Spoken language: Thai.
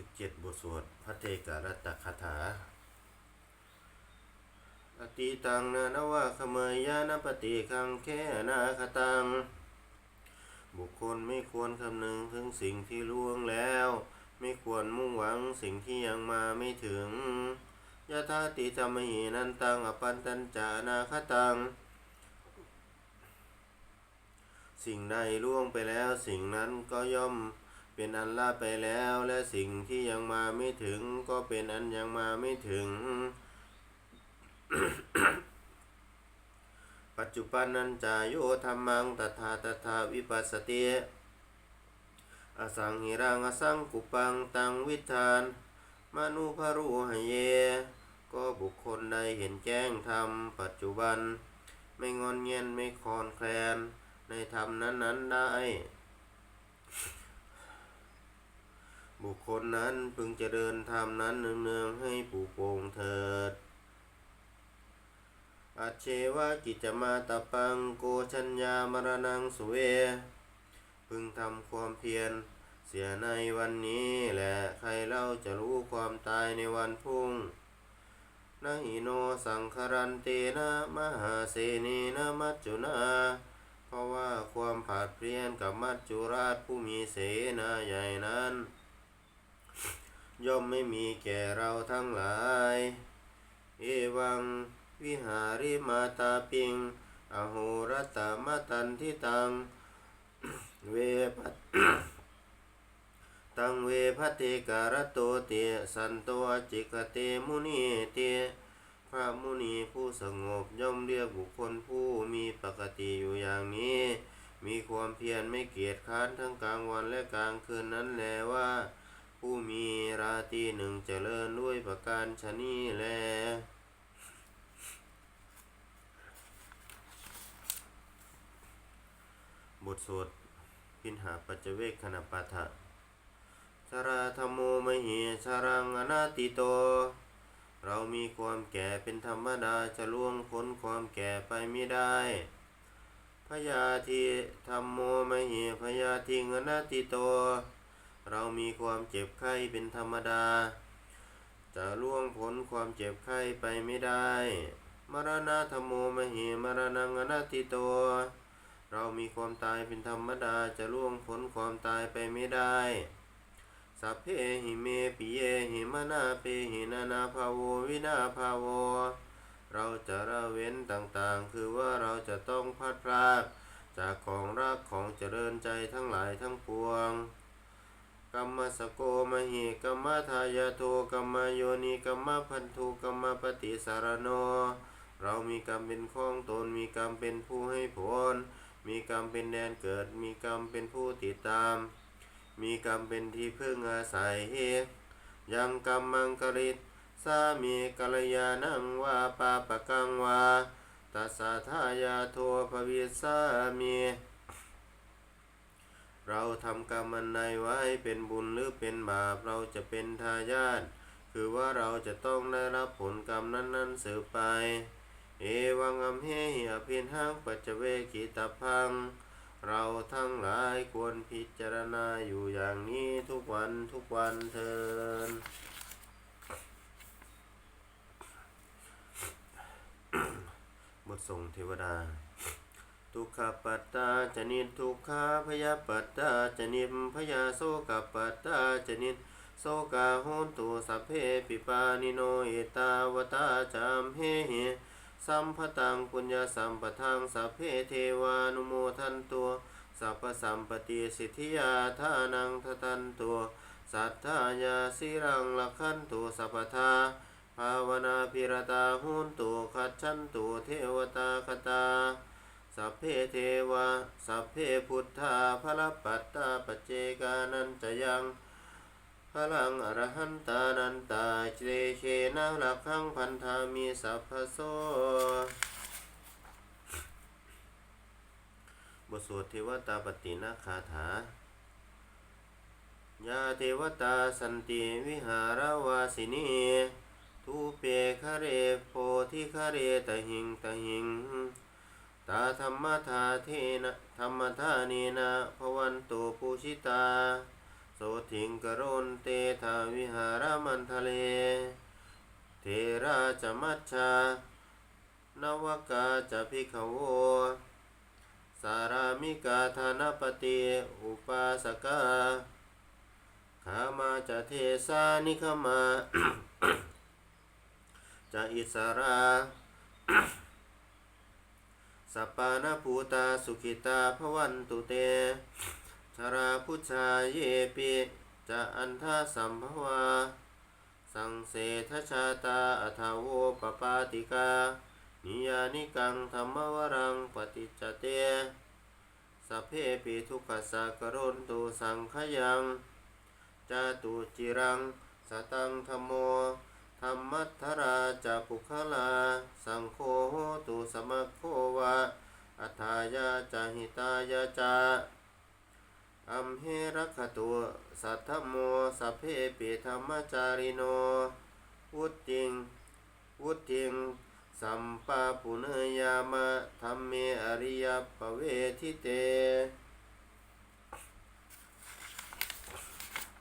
สิบเจ็ดบทสวดพระเทการตคาถา อติตังนานวะขเมยยานปฏิคังแค่นาคตัง บุคคลไม่ควรคำนึงถึงสิ่งที่ล่วงแล้ว ไม่ควรมุ่งหวังสิ่งที่ยังมาไม่ถึงยะธาติธรรมหินันตังอปันตัญจานาคตัง สิ่งใดล่วงไปแล้วสิ่งนั้นก็ย่อม เป็นอันลาไปแล้วและสิ่งที่ยังมาไม่ถึง ก็เป็นอันยังมาไม่ถึง ปัจจุบันนันจายโยธรรมังตถาตถาวิปัสสติอสังหิรังอสังกุปังตังวิธานมนุภรูหเย ก็บุคคลใดเห็นแจ้งธรรมปัจจุบัน ไม่งอนเงียนไม่คลอนแคลนในธรรมนั้นๆได้ บุคคลนั้นพึงเจริญธรรมนั้นเนืองๆให้ปูโปงเถิดอาเชวะกิจมาตปังโกชัญญามรณังสุเว พึงทำความเพียรเสียในวันนี้แหละใครเล่าจะรู้ความตายในวันพรุ่งนะหิโนสังคารันเตนะมหาเสนีนะมัจจุนาเพราะว่าความผาดเพรียนกับมัจจุราชผู้มีเสนาใหญ่นั้น ย่อมไม่มีแก่เราทั้งหลาย เอวัง วิหาริมาตาปิง อโหรตามตันทิตัง เวปัตตังเวพัตเตการโตเตสันโตจิกเตมุนีเตพระมุนีผู้สงบย่อมเรียกบุคคลผู้มีปกติอยู่อย่างนี้ มีความเพียรไม่เกียจค้านทั้งกลางวันและกลางคืนนั้นแลว่า ผู้มีราตีหนึ่งเจริญด้วยประการชนีแล บทสวดพินหาปัจเจเวกขณปาฐะชาราธรรมโมมหิชารังอนาติโต เรามีความแก่เป็นธรรมดาจะล่วงพ้นความแก่ไปไม่ได้พยาธิธรรมโมมหิพยาธิงอนาติโต เรามีความเจ็บไข้เป็นธรรมดา จะล่วงพ้นความเจ็บไข้ไปไม่ได้ มรณะธรรมโมมหิมรณังอนาติโต เรามีความตายเป็นธรรมดาจะล่วงพ้นความตายไปไม่ได้สัพเพหิเมปิเยหิมนาเปหินานาภาโววินาภาโว เราจะละเว้นต่างๆ คือว่าเราจะต้องพลัดพรากจากของรักของเจริญใจทั้งหลายทั้งปวง กัมมสโกมหิกัมมทายาโทกัมมโยนิกัมมพันธุกัมมปฏิสารโน เรามีกรรมเป็นข้องตน มีกรรมเป็นผู้ให้ผล มีกรรมเป็นแดนเกิด มีกรรมเป็นผู้ติดตาม มีกรรมเป็นที่พึ่งอาศัย ยังกรรมมังกริตสามีกัลยาณังวาปาปะกังวาตัสสะทายาโทภวิสสามี เราทำกรรมอันใดไว้เป็นบุญหรือเป็นบาปเราจะเป็นทายาทคือว่าเราจะต้องได้รับผลกรรมนั้นๆสืบไป เอวังอัมเหหิอภินหังปัจเจเวกิตาพัง เราทั้งหลายควรพิจารณาอยู่อย่างนี้ทุกวันทุกวันเทินบทส่งเทวดา ทุกขปัตตาจนิทุกขาพยาปัตตาจนิมพยาโสกปัตตาจนิโสกาโหนตุสัพเพปิปานิโนเอตาวตาจามเฮเหสัมภตังปุญญาสัมปทังสัพเพเทวานุโมทันตัวสัพพสัมปติสิทธิยาทานังทตันตัวสัทธายาสิรังลักขันตุสัพพทาภาวนาพิรตาหุนตุขัดชันตุเทวตาคตา สัพเพเทวะ สัพเพพุทธาพระปัตตาปเจกานันจะยังพลังอรหันตานันตาเจเชนะลักขังพันธามีสัพพโสบทสวดเทวตาปฏินาคาถายาเทวตาสันติวิหารวาสินีทุเปคะเรโพธิคะเรตหิงตหิง ตาธรรมธาเทนะธรรมธานีนะภวันตุปูชิตา โสทิงกโรนเตทาวิหารมันทะเล เทราจมัชชานวกาจะพิขโว สารามิกาธานปติอุปาสกาขามาจะเทสานิขมาจะอิสรา สัปปานาภูตาสุขิตาภวันตุเต ชราพุชาเยปิจะอันทาสัมภวา สังเสทชาตาอัทาโวปปาติกา นิยานิกังธรรมวรังปฏิจเตสัพเพปิทุกขสักโรนตุสังขยัง จาตุจิรัง สตังธรรมโม ธรรมัทธราจะปุคลา สังโฆตุสมัคโควะอัฏฐายาจาหิตายาจาอัมเหรัคตุสัทธโมสัพเพปิธรรมจาริโน วุติง วุติง สัมปาปุเนยามะธรรมเมอริยปเวทิเต